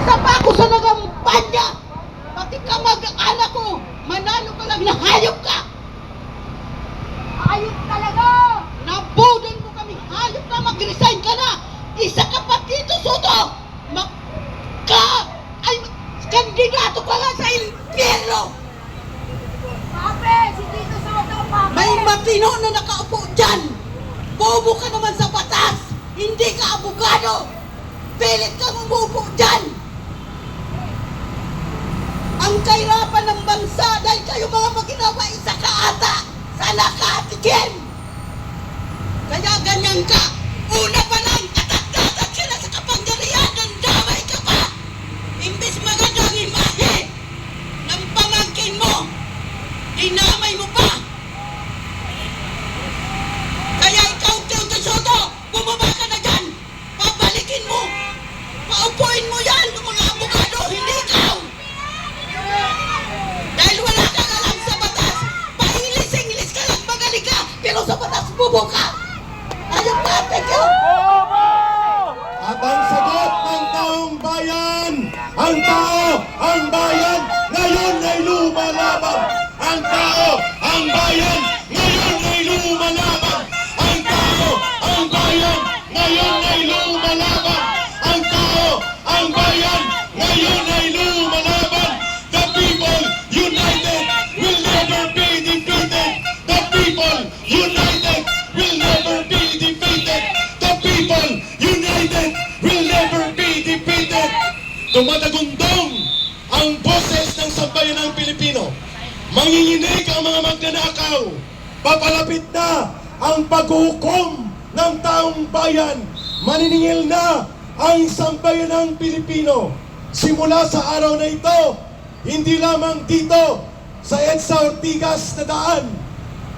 Isa pa ako sa nagampanya! Pati ka mag-anak ko! Manalo ka lang na hayop ka! Ayop talaga! Nabudol mo kami! Hayop ka! Mag-resign ka na! Isa ka pa dito, Soto! Mag... Ka... Ay... Kandidato ka nga sa impyerno! Pape! Si Tito Soto, Pape! May matino na nakaupo dyan! Bobo ka naman sa batas! Hindi ka abogado! Pilit kang umupo dyan! Ang kahirapan ng bansa dahil kayo mga maginawa isa ka ata sa nakatikim! Kaya ganyan ka! Una pa lang, ngayon ay lumalaban. Ang tao, ang bayan, ngayon ay lumalaban. The people united will never be defeated. The people united will never be defeated. The people united will never be defeated. Tumatagundong ang boses ng sambayan ng Pilipino. Manginginig ang mga magnanakaw. Papalapit na ang paghukom ng taong bayan. Maniningil na ang sambayan ng Pilipino. Simula sa araw na ito, hindi lamang dito sa EDSA Ortigas na daan,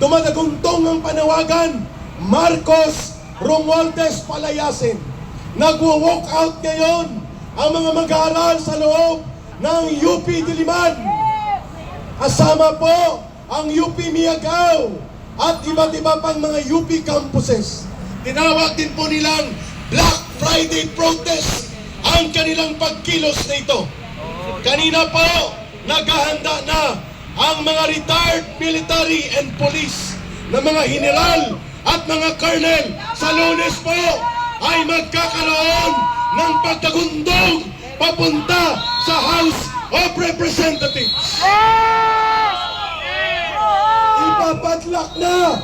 Tumatagundong ang panawagan, Marcos Romualdez Palayasin. Nagwo-walk out ngayon ang mga mag-aaral sa loob ng UP Diliman. Kasama po ang UP Miagao at iba't iba pang mga UP campuses. Tinawag din po nilang Black Friday protest ang kanilang pagkilos na ito. Kanina po, naghahanda na ang mga retired military and police na mga general at mga colonel sa lunes po ay magkakaroon ng pagkagundong papunta sa House of Representatives. Ipapadlock na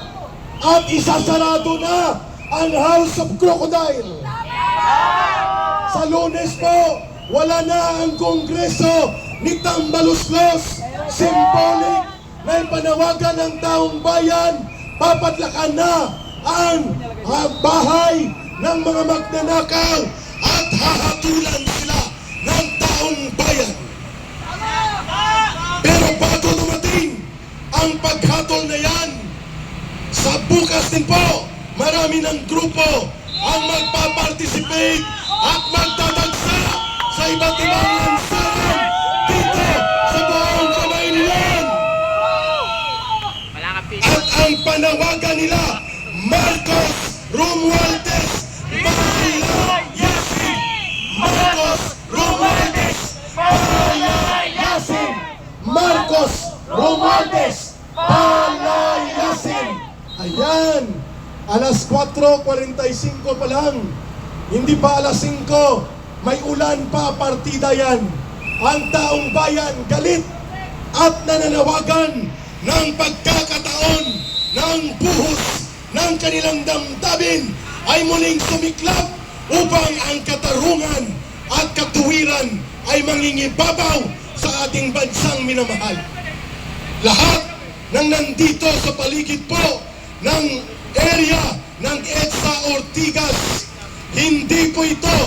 at isasarado na ang House of Crocodile. Sa lunes po, wala na ang Kongreso ni Tambaluslos. Symbolic na ipanawagan ng taong bayan, papadlakan na ang ah, bahay ng mga magnanakaw at hahatulan sila ng taong bayan. Pero bago dumating ang paghatol na yan, sa bukas din po, marami ng grupo ang magpa-participate at magdadagsa sa iba't ibang lansangan dito sa buong Kamaynilan. At ang panawagan nila, Marcos Romualdez Palayasin! Marcos Romualdez Palayasin! Marcos Romualdez Palayasin! Ayan! Alas 4.45 pa lang. Hindi pa alas 5. May ulan pa partida yan. Ang taong bayan galit at nananawagan ng pagkakataon ng buhos ng kanilang damdamin ay muling sumiklab upang ang katarungan at katuwiran ay mangingibabaw sa ating bansang minamahal. Lahat ng nandito sa paligid po ng area ng EDSA Ortigas, hindi po ito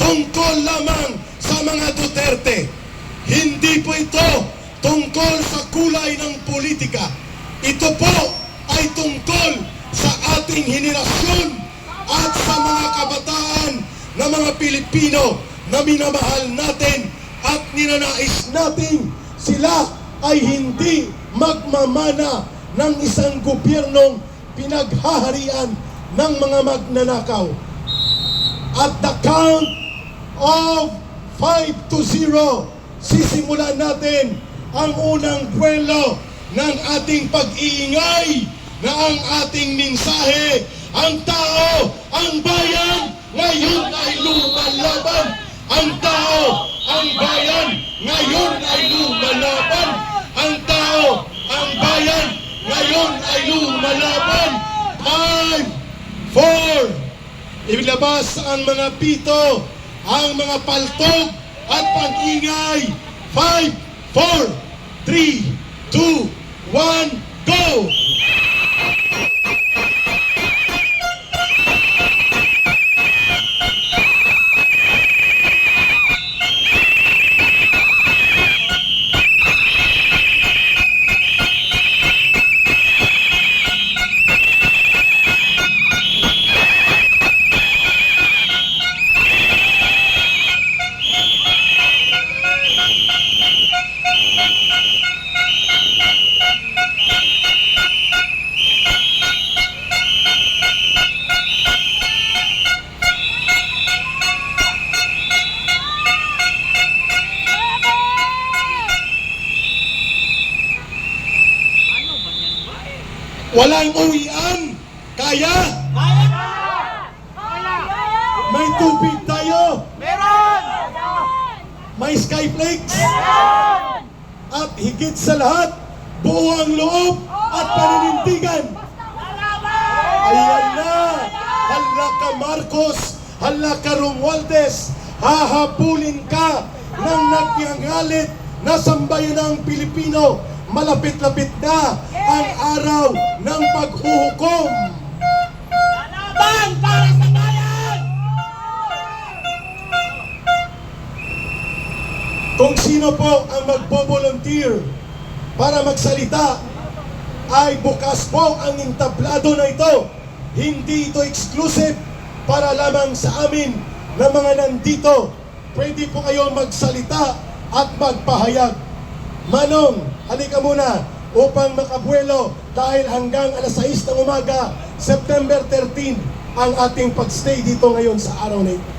tungkol lamang sa mga Duterte. Hindi po ito tungkol sa kulay ng politika. Ito po ay tungkol sa ating henerasyon at sa mga kabataan na mga Pilipino na minamahal natin at ninanais natin sila ay hindi magmamana ng isang gobyernong pinaghaharian ng mga magnanakaw. At the count of 5 to 0, sisimulan natin ang unang buwelo ng ating pag-iingay na ang ating mensahe. Ang tao, ang bayan, ngayon ay lumalaban. Ang tao, ang bayan, ngayon ay lumalaban. Ang tao, ang bayan, ngayon ay lumalaban. Five, four, Ilabas ang mga pito, ang mga paltog at pag-ingay. 5, 4, 3, 2, 1, go! Walang uwian! Kaya! May tubig tayo! Meron! May skyflakes! At higit sa lahat, buo ang loob at paninindigan! Ayan na! Hala ka Marcos! Hala ka Romualdez! Hahabulin ka ng nagyangalit na sambayanang Pilipino! Malapit-lapit na ang araw ng paghuhukom! Laban para sa bayan! Kung sino po ang magbo-volunteer para magsalita, ay bukas po ang entablado na ito. Hindi ito exclusive para lamang sa amin na mga nandito. Pwede po kayo magsalita at magpahayag. Manong, halika muna upang makabuelo dahil hanggang alas 6 ng umaga, September 13, ang ating pagstay dito ngayon sa araw na ito.